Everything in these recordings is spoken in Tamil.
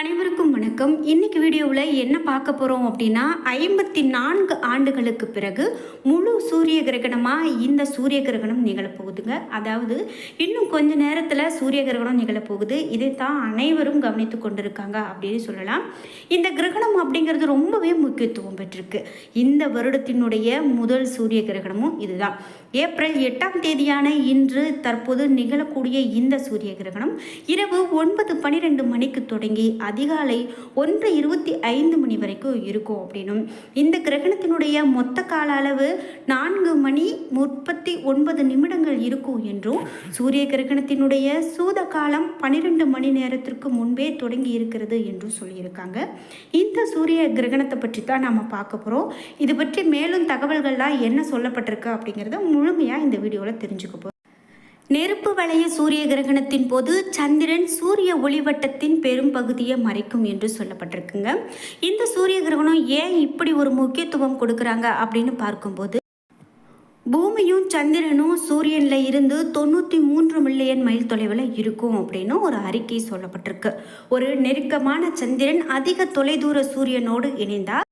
அனைவருக்கும் வணக்கம். இன்னைக்கு வீடியோவில் என்ன பார்க்க போகிறோம் அப்படின்னா ஐம்பத்தி நான்கு ஆண்டுகளுக்கு பிறகு முழு சூரிய கிரகணமாக இந்த சூரிய கிரகணம் நிகழப்போகுதுங்க. அதாவது இன்னும் கொஞ்ச நேரத்தில் சூரிய கிரகணம் நிகழப்போகுது. இதை தான் அனைவரும் கவனித்து கொண்டிருக்காங்க அப்படின்னு சொல்லலாம். இந்த கிரகணம் அப்படிங்கிறது ரொம்பவே முக்கியத்துவம் பெற்றிருக்கு. இந்த வருடத்தினுடைய முதல் சூரிய கிரகணமும் இதுதான். ஏப்ரல் எட்டாம் தேதியான இன்று தற்போது நிகழக்கூடிய இந்த சூரிய கிரகணம் இரவு ஒன்பது பன்னிரெண்டு மணிக்கு தொடங்கி அதிகாலை ஒன்று இருபத்தி ஐந்து மணி வரைக்கும் இருக்கும் அப்படின்னும். இந்த கிரகணத்தினுடைய மொத்த கால அளவு நான்கு மணி முப்பத்தி ஒன்பது நிமிடங்கள் இருக்கும் என்றும் சூரிய கிரகணத்தினுடைய சூத காலம் பன்னிரெண்டு மணி நேரத்திற்கு முன்பே தொடங்கி இருக்கிறது என்றும் சொல்லியிருக்காங்க. இந்த சூரிய கிரகணத்தை பற்றி தான் நாம் பார்க்க போகிறோம் இது பற்றி மேலும் தகவல்கள்லாம் என்ன சொல்லப்பட்டிருக்கு அப்படிங்கிறத முழுமையாக இந்த வீடியோவில் தெரிஞ்சுக்க போகிறோம் நெருப்பு வளைய சூரிய கிரகணத்தின் போது சந்திரன் சூரிய ஒளிவட்டத்தின் பெரும் பகுதியை மறைக்கும் என்று சொல்லப்பட்டிருக்குங்க. இந்த சூரிய கிரகணம் ஏன் இப்படி ஒரு முக்கியத்துவம் கொடுக்குறாங்க அப்படின்னு பார்க்கும்போது பூமியும் சந்திரனும் சூரியனில் இருந்து தொண்ணூற்றி மூன்று மில்லியன் மைல் தொலைவில் இருக்கும் அப்படின்னு ஒரு அறிக்கை சொல்லப்பட்டிருக்கு. ஒரு நெருக்கமான சந்திரன் அதிக தொலைதூர சூரியனோடு இணைந்தால்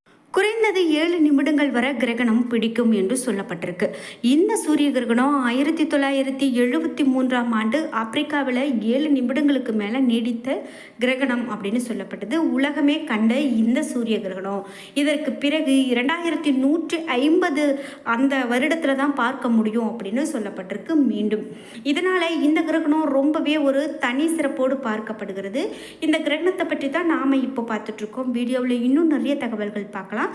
குறைந்தது ஏழு நிமிடங்கள் வரை கிரகணம் பிடிக்கும் என்று சொல்லப்பட்டிருக்கு. இந்த சூரிய கிரகணம் ஆயிரத்தி தொள்ளாயிரத்தி எழுபத்தி மூன்றாம் ஆண்டு ஆப்பிரிக்காவில் ஏழு நிமிடங்களுக்கு மேலே நீடித்த கிரகணம் அப்படின்னு சொல்லப்பட்டது. உலகமே கண்ட இந்த சூரிய கிரகணம். இதற்கு பிறகு இரண்டாயிரத்தி நூற்றி ஐம்பது அந்த வருடத்தில் தான் பார்க்க முடியும் அப்படின்னு சொல்லப்பட்டிருக்கு மீண்டும். இதனால் இந்த கிரகணம் ரொம்பவே ஒரு தனி சிறப்போடு பார்க்கப்படுகிறது. இந்த கிரகணத்தை பற்றி தான் நாம் இப்போ பார்த்துட்ருக்கோம் வீடியோவில் இன்னும் நிறைய தகவல்கள் பார்க்கலாம்.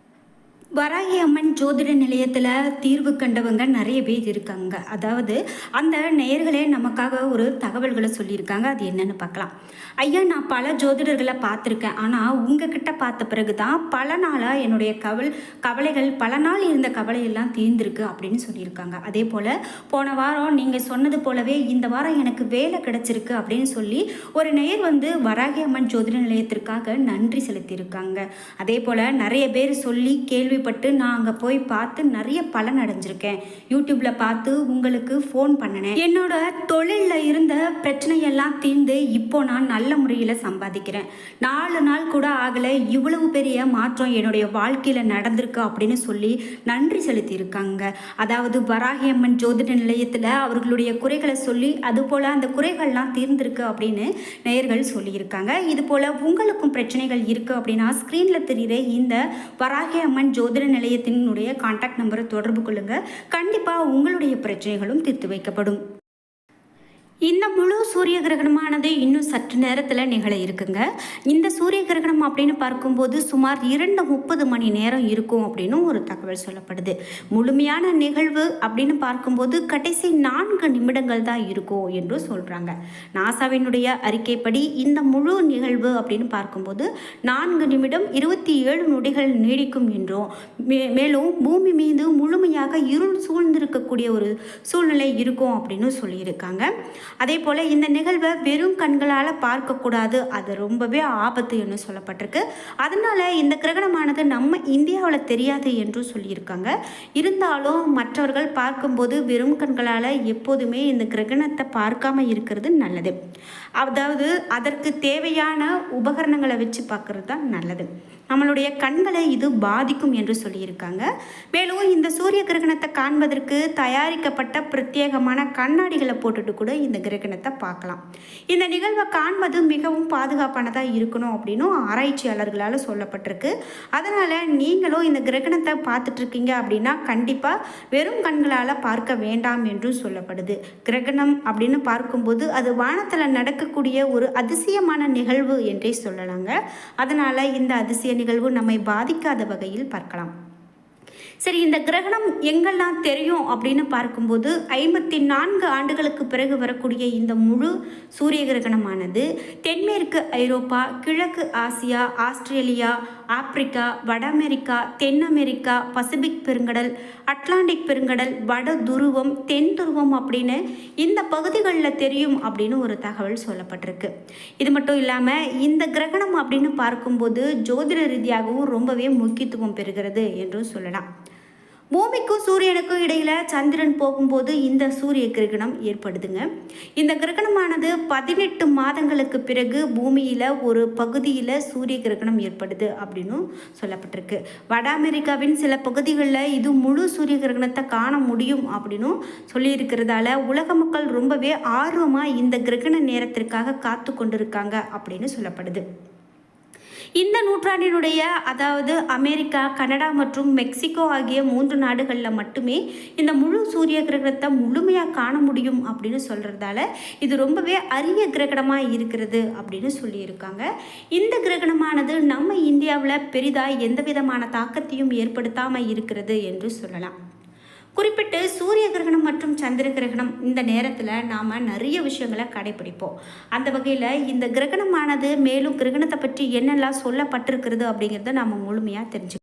வராகி அம்மன் ஜோதிட நிலையத்தில் தீர்வு கண்டவங்க நிறைய பேர் இருக்காங்க. அதாவது அந்த நேயர்களே நமக்காக ஒரு தகவல்களை சொல்லியிருக்காங்க. அது என்னென்னு பார்க்கலாம். ஐயா நான் பல ஜோதிடர்களை பார்த்துருக்கேன். ஆனால் உங்ககிட்ட பார்த்த பிறகு தான் பல நாளாக என்னுடைய கவல் கவலைகள் பல நாள் இருந்த கவலையெல்லாம் தீர்ந்திருக்கு அப்படின்னு சொல்லியிருக்காங்க. அதே போல் போன வாரம் நீங்கள் சொன்னது போலவே இந்த வாரம் எனக்கு வேலை கிடச்சிருக்கு அப்படின்னு சொல்லி ஒரு நேயர் வந்து வராகி அம்மன் ஜோதிட நிலையத்திற்காக நன்றி செலுத்தியிருக்காங்க. அதே போல் நிறைய பேர் சொல்லி கேள்வி கேள்விப்பட்டு நான் அங்கே போய் பார்த்து நிறைய பலன் அடைஞ்சிருக்கேன். யூடியூப்பில் பார்த்து உங்களுக்கு ஃபோன் பண்ணினேன். என்னோட தொழிலில் இருந்த பிரச்சனையெல்லாம் தீர்ந்து இப்போ நான் நல்ல முறையில் சம்பாதிக்கிறேன். நாலு நாள் கூட ஆகலை இவ்வளவு பெரிய மாற்றம் என்னுடைய வாழ்க்கையில் நடந்திருக்கு அப்படின்னு சொல்லி நன்றி செலுத்தியிருக்காங்க. அதாவது வராகி அம்மன் ஜோதிட நிலையத்தில் அவர்களுடைய குறைகளை சொல்லி அதுபோல் அந்த குறைகள்லாம் தீர்ந்திருக்கு அப்படின்னு நேயர்கள் சொல்லியிருக்காங்க. இது போல் உங்களுக்கும் பிரச்சனைகள் இருக்குது அப்படின்னா ஸ்க்ரீனில் தெரிகிற இந்த வராகி அம்மன் ஜோதிட நிலையத்தினுடைய காண்டாக்ட் நம்பரை தொடர்பு கொள்ளுங்கள் கண்டிப்பாக உங்களுடைய பிரச்சனைகளும் தீர்த்து வைக்கப்படும். இந்த முழு சூரிய கிரகணமானது இன்னும் சற்று நேரத்தில் நிகழ இருக்குங்க. இந்த சூரிய கிரகணம் அப்படின்னு பார்க்கும்போது சுமார் இரண்டு முப்பது மணி நேரம் இருக்கும் அப்படின்னு ஒரு தகவல் சொல்லப்படுது. முழுமையான நிகழ்வு அப்படின்னு பார்க்கும்போது கடைசி நான்கு நிமிடங்கள் தான் இருக்கும் என்று சொல்கிறாங்க நாசாவினுடைய அறிக்கைப்படி இந்த முழு நிகழ்வு அப்படின்னு பார்க்கும்போது நான்கு நிமிடம் இருபத்தி ஏழு நொடிகள் நீடிக்கும் என்றும் மே மேலும் பூமி மீது முழுமையாக இருள் சூழ்ந்திருக்கக்கூடிய ஒரு சூழ்நிலை இருக்கும் அப்படின்னு சொல்லியிருக்காங்க. அதே போல் இந்த நிகழ்வை வெறும் கண்களால் பார்க்கக்கூடாது. அது ரொம்பவே ஆபத்து என்று சொல்லப்பட்டிருக்கு. அதனால் இந்த கிரகணமானது நம்ம இந்தியாவில் தெரியாது என்றும் சொல்லியிருக்காங்க. இருந்தாலும் மற்றவர்கள் பார்க்கும்போது வெறும் கண்களால் எப்போதுமே இந்த கிரகணத்தை பார்க்காம இருக்கிறது நல்லது. அதாவது அதற்கு தேவையான உபகரணங்களை வச்சு பார்க்கறது தான் நல்லது. நம்மளுடைய கண்களை இது பாதிக்கும் என்று சொல்லியிருக்காங்க. மேலும் இந்த சூரிய கிரகணத்தை காண்பதற்கு தயாரிக்கப்பட்ட பிரத்யேகமான கண்ணாடிகளை போட்டுட்டு கூட இந்த கிரகணத்தை பார்க்கலாம். இந்த நிகழ்வை காண்பது மிகவும் பாதுகாப்பானதாக இருக்கணும் அப்படின்னும் ஆராய்ச்சியாளர்களால் சொல்லப்பட்டிருக்கு. அதனால் நீங்களும் இந்த கிரகணத்தை பார்த்துட்ருக்கீங்க அப்படின்னா கண்டிப்பாக வெறும் கண்களால் பார்க்க வேண்டாம் என்றும் சொல்லப்படுது. கிரகணம் அப்படின்னு பார்க்கும்போது அது வானத்தில் நடக்கக்கூடிய ஒரு அதிசயமான நிகழ்வு என்றே சொல்லலாங்க. அதனால் இந்த அதிசய நிகழ்வு நம்மை பாதிக்காத வகையில் பார்க்கலாம். சரி இந்த கிரகணம் எங்கெல்லாம் தெரியும் அப்படின்னு பார்க்கும்போது ஐம்பத்தி நான்கு ஆண்டுகளுக்கு பிறகு வரக்கூடிய இந்த முழு சூரிய கிரகணமானது தென்மேற்கு ஐரோப்பா கிழக்கு ஆசியா ஆஸ்திரேலியா ஆப்பிரிக்கா வட அமெரிக்கா தென் அமெரிக்கா பசிபிக் பெருங்கடல் அட்லாண்டிக் பெருங்கடல் வட துருவம் தென் துருவம் அப்படின்னு இந்த பகுதிகளில் தெரியும் அப்படின்னு ஒரு தகவல் சொல்லப்பட்டிருக்கு. இது மட்டும் இல்லாமல் இந்த கிரகணம் அப்படின்னு பார்க்கும்போது ஜோதிட ரீதியாகவும் ரொம்பவே முக்கியத்துவம் பெறுகிறது என்றும் சொல்லலாம். பூமிக்கும் சூரியனுக்கும் இடையில் சந்திரன் போகும்போது இந்த சூரிய கிரகணம் ஏற்படுதுங்க. இந்த கிரகணமானது பதினெட்டு மாதங்களுக்கு பிறகு பூமியில் ஒரு பகுதியில் சூரிய கிரகணம் ஏற்படுது அப்படின்னும் சொல்லப்பட்டிருக்கு. வட அமெரிக்காவின் சில பகுதிகளில் இது முழு சூரிய கிரகணத்தை காண முடியும் அப்படின்னும் சொல்லியிருக்கிறதால உலக மக்கள் ரொம்பவே ஆர்வமாக இந்த கிரகண நேரத்திற்காக காத்து கொண்டிருக்காங்க அப்படின்னு சொல்லப்படுது. இந்த நூற்றாண்டினுடைய அதாவது அமெரிக்கா கனடா மற்றும் மெக்சிகோ ஆகிய மூன்று நாடுகளில் மட்டுமே இந்த முழு சூரிய கிரகணத்தை முழுமையாக காண முடியும் அப்படின்னு சொல்கிறதால இது ரொம்பவே அரிய கிரகணமாக இருக்கிறது அப்படின்னு சொல்லியிருக்காங்க. இந்த கிரகணமானது நம்ம இந்தியாவில் பெரிதாக எந்த விதமான தாக்கத்தையும் ஏற்படுத்தாமல் இருக்கிறது என்று சொல்லலாம். குறிப்பிட்டு சூரிய கிரகணம் மற்றும் சந்திர கிரகணம் இந்த நேரத்தில் நாம் நிறைய விஷயங்களை கடைபிடிப்போம். அந்த வகையில் இந்த கிரகணமானது மேலும் கிரகணத்தை பற்றி என்னெல்லாம் சொல்லப்பட்டிருக்கிறது அப்படிங்கிறத நாம் முழுமையாக தெரிஞ்சுக்கணும்.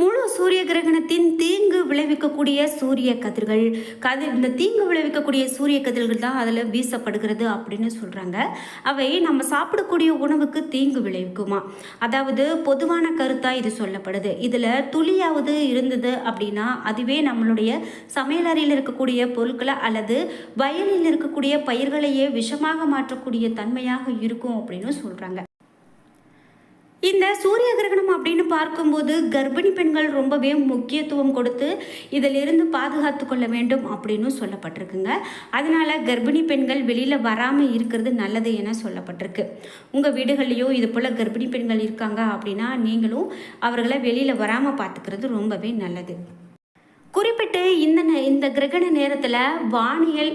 முழு சூரிய கிரகணத்தின் தீங்கு விளைவிக்கக்கூடிய சூரிய கதிர்கள். கதிர் இந்த தீங்கு விளைவிக்கக்கூடிய சூரிய கதிர்கள் தான் அதில் வீசப்படுகிறது அப்படின்னு சொல்கிறாங்க அவை நம்ம சாப்பிடக்கூடிய உணவுக்கு தீங்கு விளைவிக்குமா? அதாவது பொதுவான கருத்தாக இது சொல்லப்படுது. இதில் துளியாவது இருந்தது அப்படின்னா அதுவே நம்மளுடைய சமையலறையில் இருக்கக்கூடிய பொருட்களை அல்லது வயலில் இருக்கக்கூடிய பயிர்களையே விஷமாக மாற்றக்கூடிய தன்மையாக இருக்கும் அப்படின்னு சொல்கிறாங்க இந்த சூரிய கிரகணம் அப்படின்னு பார்க்கும்போது கர்ப்பிணி பெண்கள் ரொம்பவே முக்கியத்துவம் கொடுத்து இதிலிருந்து பாதுகாத்து கொள்ள வேண்டும் அப்படின்னு சொல்லப்பட்டிருக்குங்க. அதனால் கர்ப்பிணி பெண்கள் வெளியில் வராமல் இருக்கிறது நல்லது என சொல்லப்பட்டிருக்கு. உங்கள் வீடுகள்லேயோ இது போல் கர்ப்பிணி பெண்கள் இருக்காங்க அப்படின்னா நீங்களும் அவர்களை வெளியில் வராமல் பார்த்துக்கிறது ரொம்பவே நல்லது. குறிப்பிட்டு இந்த இந்த கிரகண நேரத்தில் வானியல்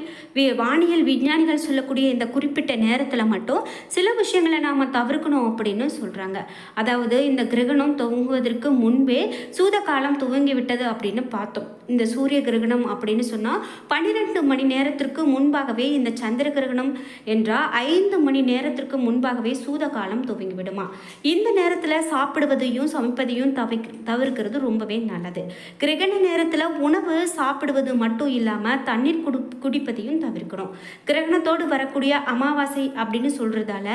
வானியல் விஞ்ஞானிகள் சொல்லக்கூடிய இந்த குறிப்பிட்ட நேரத்தில் மட்டும் சில விஷயங்களை நாம் தவிர்க்கணும் அப்படின்னு சொல்கிறாங்க அதாவது இந்த கிரகணம் துவங்குவதற்கு முன்பே சூத காலம் துவங்கி விட்டது அப்படின்னு பார்த்தோம். இந்த சூரிய கிரகணம் அப்படின்னு சொன்னால் பன்னிரெண்டு மணி நேரத்திற்கு முன்பாகவே இந்த சந்திர கிரகணம் என்றால் ஐந்து மணி நேரத்திற்கு முன்பாகவே சூத காலம் துவங்கி விடுமா. இந்த நேரத்தில் சாப்பிடுவதையும் சமைப்பதையும் தவிர தவிர்க்கிறது ரொம்பவே நல்லது. கிரகண நேரத்தில் உணவு சாப்பிடுவது மட்டும் இல்லாமல் தண்ணீர் குடி குடிப்பதையும் தவிர்க்கணும். கிரகணத்தோடு வரக்கூடிய அமாவாசை அப்படின்னு சொல்கிறதால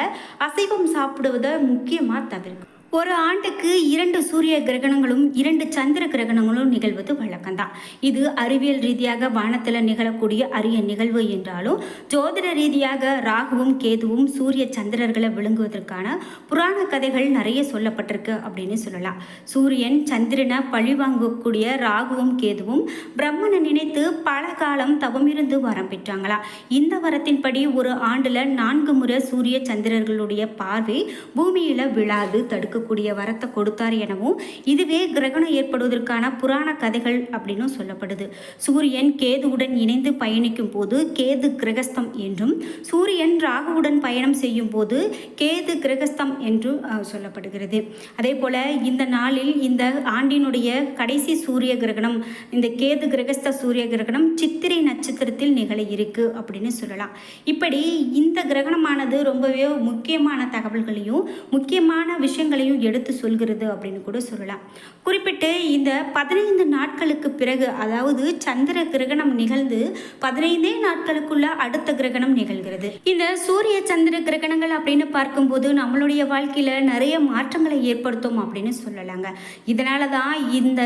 அசைவம் சாப்பிடுவதை முக்கியமாக தவிர்க்கணும். ஒரு ஆண்டுக்கு இரண்டு சூரிய கிரகணங்களும் இரண்டு சந்திர கிரகணங்களும் நிகழ்வது வழக்கம்தான். இது அறிவியல் ரீதியாக வானத்தில் நிகழக்கூடிய அரிய நிகழ்வு என்றாலும் ஜோதிட ரீதியாக ராகுவும் கேதுவும் சூரிய சந்திரர்களை விழுங்குவதற்கான புராண கதைகள் நிறைய சொல்லப்பட்டிருக்கு அப்படின்னு சொல்லலாம். சூரியன் சந்திரனை பழிவாங்கக்கூடிய ராகுவும் கேதுவும் பிரம்மனை நினைத்து பல காலம் தவமிருந்து வரம் பெற்றாங்களா? இந்த வரத்தின்படி ஒரு ஆண்டில் நான்கு முறை சூரிய சந்திரர்களுடைய பார்வை பூமியில் விழாது தடுக்க கொடுக்கக்கூடிய வரத்தை கொடுத்தார் எனவும் இதுவே கிரகணம் ஏற்படுவதற்கான புராண கதைகள் அப்படின்னும் சொல்லப்படுது. சூரியன் கேதுவுடன் இணைந்து பயணிக்கும் போது கேது கிரகஸ்தம் என்றும் சூரியன் ராகுவுடன் பயணம் செய்யும் போது கேது கிரகஸ்தம் என்று சொல்லப்படுகிறது. அதே போல இந்த நாளில் இந்த ஆண்டினுடைய கடைசி சூரிய கிரகணம் இந்த கேது கிரகஸ்த சூரிய கிரகணம் சித்திரை நட்சத்திரத்தில் நிகழ இருக்கு அப்படின்னு சொல்லலாம். இப்படி இந்த கிரகணமானது ரொம்பவே முக்கியமான தகவல்களையும் முக்கியமான விஷயங்களையும் விஷயங்களையும் எடுத்து சொல்கிறது அப்படின்னு கூட சொல்லலாம். குறிப்பிட்டு இந்த பதினைந்து நாட்களுக்கு பிறகு அதாவது சந்திர கிரகணம் நிகழ்ந்து பதினைந்தே நாட்களுக்குள்ள அடுத்த கிரகணம் நிகழ்கிறது. இந்த சூரிய சந்திர கிரகணங்கள் அப்படின்னு பார்க்கும்போது நம்மளுடைய வாழ்க்கையில் நிறைய மாற்றங்களை ஏற்படுத்தும் அப்படின்னு சொல்லலாங்க. இதனால தான் இந்த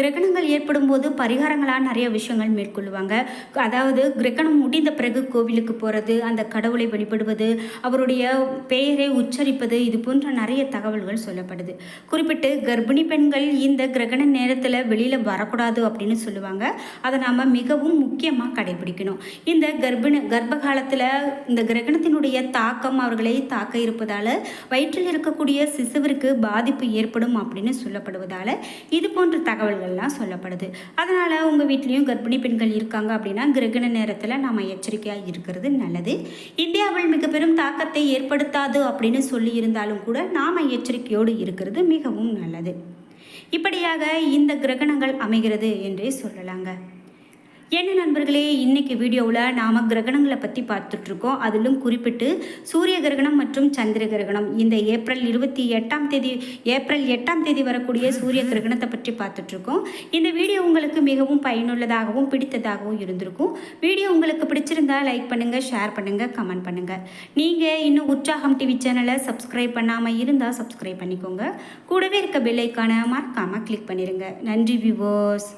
கிரகணங்கள் ஏற்படும் போது பரிகாரங்களாக நிறைய விஷயங்கள் மேற்கொள்ளுவாங்க அதாவது கிரகணம் முடிந்த பிறகு கோவிலுக்கு போகிறது அந்த கடவுளை வழிபடுவது அவருடைய பெயரை உச்சரிப்பது இது போன்ற நிறைய தகவல்கள் சொல்லப்படுது. குறிப்பிட்டு கர்ப்பிணி பெண்கள் இந்த கிரகண நேரத்தில் வெளியில் வரக்கூடாது அப்படின்னு சொல்லுவாங்க. அதை நாம் மிகவும் முக்கியமாக கடைபிடிக்கணும். இந்த கர்ப்பிணி கர்ப்ப காலத்தில் இந்த கிரகணத்தினுடைய தாக்கம் அவர்களை தாக்க இருப்பதால் வயிற்றில் இருக்கக்கூடிய சிசுவிற்கு பாதிப்பு ஏற்படும் அப்படின்னு சொல்லப்படுவதால் இது போன்ற தகவல்கள்லாம் சொல்லப்படுது. அதனால் உங்கள் வீட்லேயும் கர்ப்பிணி பெண்கள் இருக்காங்க அப்படின்னா கிரகண நேரத்தில் நாம் எச்சரிக்கையாக இருக்கிறது நல்லது. இந்தியாவில் மிக பெரும் தாக்கத்தை ஏற்படுத்தாது அப்படின்னு சொல்லி இருந்தாலும் கூட நாம் எச்சரிக்கையோடு நம்பிக்கையோடு இருக்கிறது மிகவும் நல்லது. இப்படியாக இந்த கிரகணங்கள் அமைகிறது என்றே சொல்லலாங்க. என்ன நண்பர்களே இன்றைக்கி வீடியோவில் நாம் கிரகணங்களை பற்றி பார்த்துட்ருக்கோம். அதிலும் குறிப்பிட்டு சூரிய கிரகணம் மற்றும் சந்திர கிரகணம். இந்த ஏப்ரல் இருபத்தி எட்டாம் தேதி ஏப்ரல் எட்டாம் தேதி வரக்கூடிய சூரிய கிரகணத்தை பற்றி பார்த்துட்ருக்கோம். இந்த வீடியோ உங்களுக்கு மிகவும் பயனுள்ளதாகவும் பிடித்ததாகவும் இருந்திருக்கும். வீடியோ உங்களுக்கு பிடிச்சிருந்தா லைக் பண்ணுங்கள் ஷேர் பண்ணுங்கள் கமெண்ட் பண்ணுங்கள் நீங்கள் இன்னும் உற்சாகம் டிவி சேனலை சப்ஸ்கிரைப் பண்ணாமல் இருந்தால் சப்ஸ்கிரைப் பண்ணிக்கோங்க. கூடவே இருக்க பெல்லைக்கான மறக்காமல் கிளிக் பண்ணிடுங்க நன்றி விவோஸ்